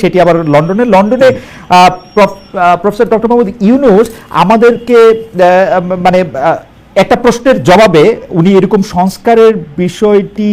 সেটি আবার লন্ডনে। লন্ডনে প্রফেসর ডক্টর মোহাম্মদ ইউনুস আমাদেরকে মানে একটা প্রশ্নের জবাবে উনি এরকম সংস্কারের বিষয়টি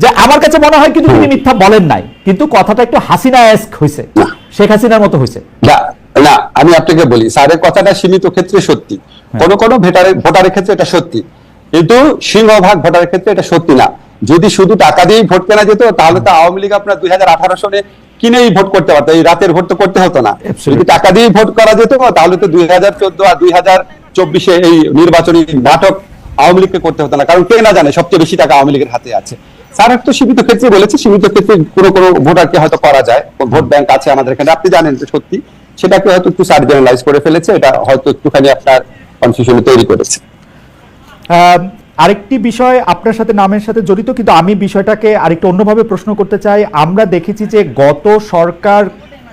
যে আমার কাছে মনে হয় কিন্তু তিনি মিথ্যা বলেন নাই কিন্তু কথাটা একটু হাসিনা এস্ক হয়েছে শেখ হাসিনার মতো হয়েছে। না না আমি আপনাকে বলি স্যারের কথাটা সীমিত ক্ষেত্রে সত্যি। কোন কোন ভোটারের ভোটারের ক্ষেত্রে এটা সত্যি। কিন্তু সিংহভাগ ভোটারের ক্ষেত্রে এটা সত্যি না। যদি শুধু টাকা দিয়েই ভোট কেনা যেত তাহলে তো আওয়ামী লীগ আপনার দুই হাজার আঠারো সনে কিনেই ভোট করতে পারতো এই রাতের ভোট তো করতে হতো না। যদি টাকা দিয়েই ভোট করা যেত তাহলে তো দুই হাজার চোদ্দ আর দুই হাজার চব্বিশে এই নির্বাচনী নাটক আওয়ামী লীগকে করতে হতো না কারণ কে না জানে সবচেয়ে বেশি টাকা আওয়ামী লীগের হাতে আছে। স্যার তো সীমিত ক্ষেত্রে বলেছে, সীমিত ক্ষেত্রে কোনো কোনো ভোটারকে হয়তো করা যায়। ভোট ব্যাংক আছে আমাদের এখানে, আপনি জানেন যে সত্যি, সেটাকে হয়তো একটু সার্জেনালাইজ করে ফেলেছে, এটা হয়তো একটুখানি আপনার কনফিউশন তৈরি করেছে। আরেকটি বিষয় আপনার সাথে নামের সাথে জড়িত, কিন্তু আমি বিষয়টাকে আরেকটু অন্যভাবে প্রশ্ন করতে চাই। আমরা দেখেছি যে গত সরকার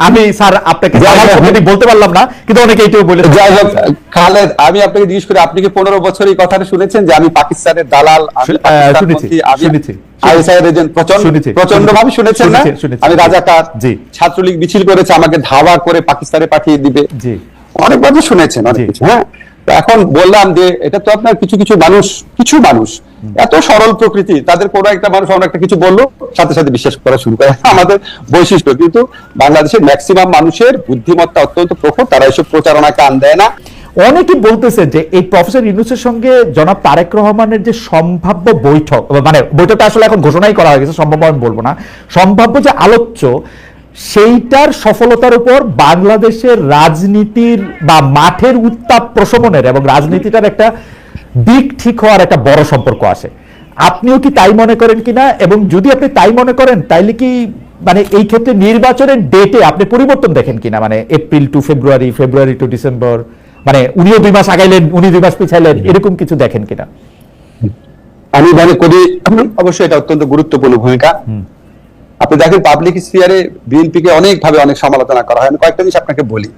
আমি স্যার আপনাকে যদি বলতে পারলাম না কিন্তু অনেকে এটাও বলে যাই হোক খালেদ আমি আপনাকে জিজ্ঞেস করি আপনি কি পনেরো বছর এই কথাটা শুনেছেন যে আমি পাকিস্তানের দালাল শুনেছি, ভাবে শুনেছেন না? শুনেছি, শুনেছি। আমি রাজাকার জি। ছাত্রলীগ মিছিল করেছে আমাকে ধাওয়া করে পাকিস্তানে পাঠিয়ে দিবে। তো শুনেছেন অনেক। কিছু হ্যাঁ? এখন বললাম যে এটা তো আপনার কিছু কিছু মানুষ কিছু মানুষ এত সরল প্রকৃতি তাদের কোনো একটা মানুষ অন্য একটা কিছু বলল সাথে সাথে বিশ্বাস করা শুরু করে আমাদের বৈশিষ্ট্য। কিন্তু বাংলাদেশের ম্যাক্সিমাম মানুষের বুদ্ধিমত্তা অত্যন্ত প্রখর তারা এসব প্রচারণা কান দেয় না। অনেকে বলতেছে যে এই প্রফেসর ইউনুসের সঙ্গে জনাব তারেক রহমানের যে সম্ভাব্য বৈঠক মানে বৈঠকটা আসলে এখন ঘোষণাই করা হয়ে গেছে সম্ভাব্য আমি বলব না। সম্ভাব্য যে আলোচ্য সেইটার সফলতার উপর বাংলাদেশের রাজনীতির বা মাঠের উত্তাপ প্রশমনের এবং রাজনীতিটার একটা দিক ঠিক হওয়ার একটা বড় সম্পর্ক আসে আপনিও কি তাই মনে করেন কিনা? এবং যদি আপনি তাই মনে করেন তাইলে কি মানে এই ক্ষেত্রে নির্বাচনের ডেটে আপনি পরিবর্তন দেখেন কিনা? মানে April to February February to December মানে উনিও দুই মাস আগাইলেন উনি দুই মাস পিছাইলেন এরকম কিছু দেখেন কিনা? আমি মনে করি অবশ্যই এটা অত্যন্ত গুরুত্বপূর্ণ ভূমিকা। আপনি দেখেন পাবলিক স্পিয়ারে বিএনপি কে অনেক সমালোচনা করা হয়। আমি কয়েকটা জিনিস আপনাকে বলি।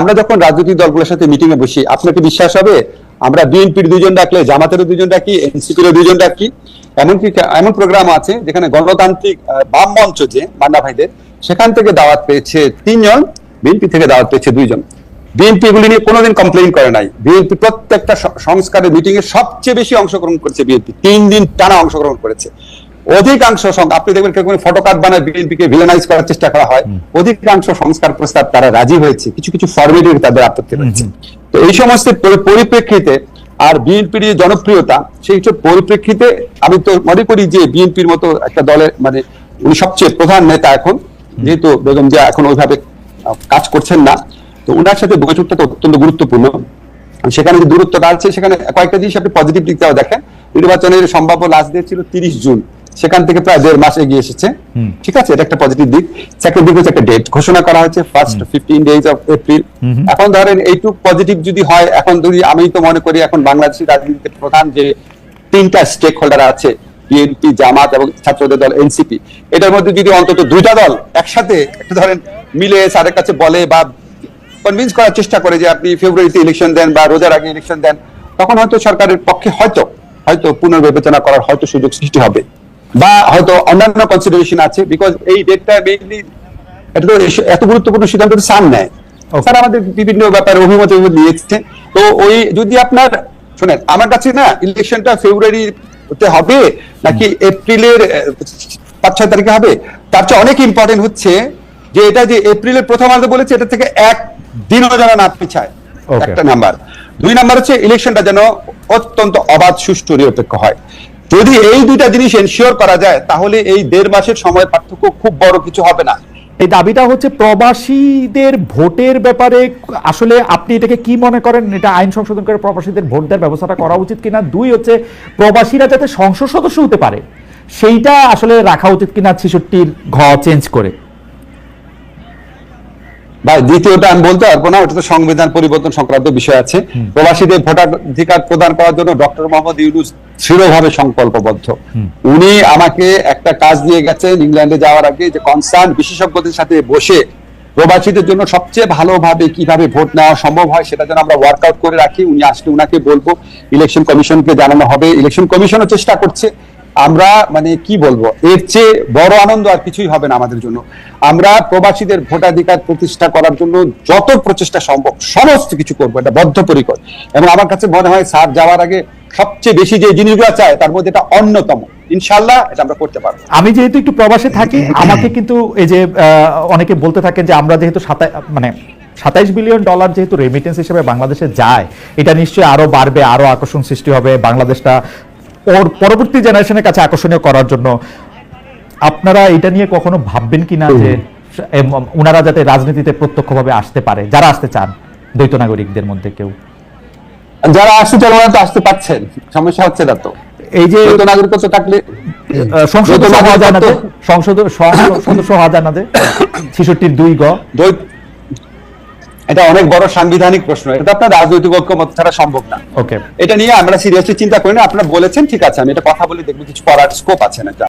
আমরা যখন রাজনৈতিক দলগুলোর সাথে মিটিং এ বসি, আপনাকে বিশ্বাস হবে, আমরা বিএনপির দুজন ডাকলে, জামাতেরও দুজন ডাকি, এনসিপিরও দুজন ডাকি। এমনকি এমন প্রোগ্রাম আছে যেখানে গণতান্ত্রিক বাম মঞ্চ যে, মান্না ভাইদের, সেখান থেকে দাওয়াত পেয়েছে তিনজন বিএনপি থেকে দাওয়াত পেয়েছে দুইজন। বিএনপি এগুলি নিয়ে কোনোদিন কমপ্লেন করে নাই। বিএনপি প্রত্যেকটা সংস্কারের মিটিং এ সবচেয়ে বেশি অংশগ্রহণ করেছে বিএনপি তিন দিন টানা অংশগ্রহণ করেছে। অধিকাংশ আপনি দেখবেন কেউ ফটো কার্ড বানায় বিএনপি কে ভিলেনাইজ করার চেষ্টা করা হয়। অধিকাংশ সংস্কার প্রস্তাব তারা রাজি হয়েছে। কিছু কিছু ফরমেটিভ তাদের আপত্তি রয়েছে। তো এই সমস্ত পরিপ্রেক্ষিতে আর বিএনপির যে জনপ্রিয়তা সেই সব পরিপ্রেক্ষিতে আমি তো মনে করি যে বিএনপির মতো একটা দলের মানে উনি সবচেয়ে প্রধান নেতা এখন। যেহেতু বেগম জিয়া এখন ওইভাবে কাজ করছেন না। তো ওনার সাথে বৈঠকটা তো অত্যন্ত গুরুত্বপূর্ণ। সেখানে যে দূরত্বটা আছে সেখানে কয়েকটা জিনিস আপনি পজিটিভ দিকটাও দেখেন। নির্বাচনের সম্ভাব্য লাস্ট ডেট ছিল তিরিশ জুন। সেখান থেকে প্রায় দেড় মাস এগিয়ে এসেছে। ঠিক আছে? এটা একটা পজিটিভ দিক। সেকেন্ড দিক হচ্ছে একটা ডেট ঘোষণা করা হয়েছে first fifteen days of April এখন ধরেন এইটুক পজিটিভ যদি হয় এখন যদি আমি তো মনে করি এখন বাংলাদেশের রাজনীতিতে প্রধান যে তিনটা স্টেক হোল্ডার আছে বিএনপি জামাত এবং ছাত্রদের দল এনসিপি এটার মধ্যে যদি অন্তত দুইটা দল একসাথে একটা ধরেন মিলে স্যারের কাছে বলে বা কনভিন্স করার চেষ্টা করে যে আপনি ফেব্রুয়ারিতে ইলেকশন দেন বা রোজার আগে ইলেকশন দেন তখন হয়তো সরকারের পক্ষে হয়তো হয়তো পুনর্বিবেচনা করার হয়তো সুযোগ সৃষ্টি হবে। বা হয়তো অন্যান্য কনসিডারেশন আছে বিকজ এই ডেটটা মেইনলি এটা তো এত গুরুত্বপূর্ণ সিদ্ধান্ত সাম নেয়. স্যার আমাদের বিভিন্ন ব্যাপারে অভিমত অভিমত নিয়েছে। তো ওই যদি আপনার শোনেন আমার কাছে না ইলেকশনটা ফেব্রুয়ারিতে হবে নাকি এপ্রিলের পাঁচ ছয় তারিখে হবে? তার চেয়ে অনেক ইম্পর্টেন্ট হচ্ছে যে এটা যে এপ্রিলের প্রথমার্ধ বলেছে এটা থেকে এক দিনও যেন না পিছায়। একটা নাম্বার। দুই নাম্বার হচ্ছে ইলেকশনটা যেন অত্যন্ত অবাধ সুষ্ঠু নিরপেক্ষ হয়। যদি এই দুইটা জিনিস এনশিওর করা যায়, তাহলে এই দেড় মাসের সময় পার্থক্য খুব বড় কিছু হবে না। এই দাবিটা হচ্ছে প্রবাসীদের ভোটের ব্যাপারে, আসলে আপনি এটাকে কি মনে করেন? এটা আইন সংশোধন করে প্রবাসীদের ভোট দেওয়ার ব্যবস্থাটা করা উচিত কিনা? দুই হচ্ছে, প্রবাসীরা যাতে সংসদ সদস্য হতে পারে, সেইটা আসলে রাখা উচিত কিনা ছেষট্টির ঘ চেঞ্জ করে। বা দ্বিতীয়টা আমি বলতে পারব না ওটা তো সংবিধান পরিবর্তন সংক্রান্ত বিষয় আছে। প্রবাসীদের ভোটাধিকার প্রদান করার জন্য ডক্টর মোহাম্মদ ইউনুস দৃঢ়ভাবে সংকল্পবদ্ধ। উনি আমাকে একটা কাজ দিয়ে গেছেন ইংল্যান্ডে যাওয়ার আগে যে কনসার্ন বিশেষজ্ঞদের সাথে বসে প্রবাসীদের জন্য সবচেয়ে ভালোভাবে কীভাবে ভোট নেওয়া সম্ভব হয় সেটা যেন আমরা ওয়ার্কআউট করে রাখি। উনি আসলে উনাকে বলব ইলেকশন কমিশনকে জানানো হবে। ইলেকশন কমিশনও চেষ্টা করছে। আমরা মানে কি বলব, এর চেয়ে বড় আনন্দ আর কিছুই হবে না আমাদের জন্য। আমরা প্রবাসীদের ভোটাধিকার প্রতিষ্ঠা করার জন্য যত প্রচেষ্টা সম্ভব সমস্ত কিছু করব, এটা বদ্ধপরিকর। এবং আমার কাছে মনে হয় স্যার যাওয়ার আগে সবচেয়ে বেশি যে জিনিসগুলো চায়, তার মধ্যে এটা অন্যতম। ইনশাল্লাহ এটা আমরা করতে পারব। আমি যেহেতু একটু প্রবাসে থাকি, আমাকে কিন্তু এই যে অনেকে বলতে থাকেন যে আমরা যেহেতু সাতাই মানে সাতাইশ বিলিয়ন ডলার যেহেতু রেমিটেন্স হিসেবে বাংলাদেশে যায়, এটা নিশ্চয়ই আরও বাড়বে, আরও আকর্ষণ সৃষ্টি হবে। বাংলাদেশটা পরবর্তী জেনারেশনের কাছে আকর্ষণীয় করার জন্য আপনারা এটা নিয়ে কখনো ভাববেন কিনা যে এম, উনারা যাতে রাজনীতিতে প্রত্যক্ষভাবে আসতে পারে যারা আসতে চান দ্বৈত নাগরিকদের মধ্যে কেউ যারা আসছে যারা ওরা তো আসতে পারছেন সমস্যা হচ্ছে না তো এই যে দ্বৈত নাগরিকত্ব থাকলে আহ, সংসদ দ্বৈত সভা হয় না যে? নাগরিকত্ব- সংসদ সংসদ সদস্য হওয়া যায় না যে ছেষট্টির দুই গ দ্বৈত এটা অনেক বড় সাংবিধানিক প্রশ্ন। এটা আপনার রাজনৈতিক ঐক্যমত ছাড়া সম্ভব না। ওকে এটা নিয়ে আমরা সিরিয়াসলি চিন্তা করি না। আপনারা বলেছেন ঠিক আছে আমি এটা কথা বলে দেখব কিছু করার স্কোপ আছে না।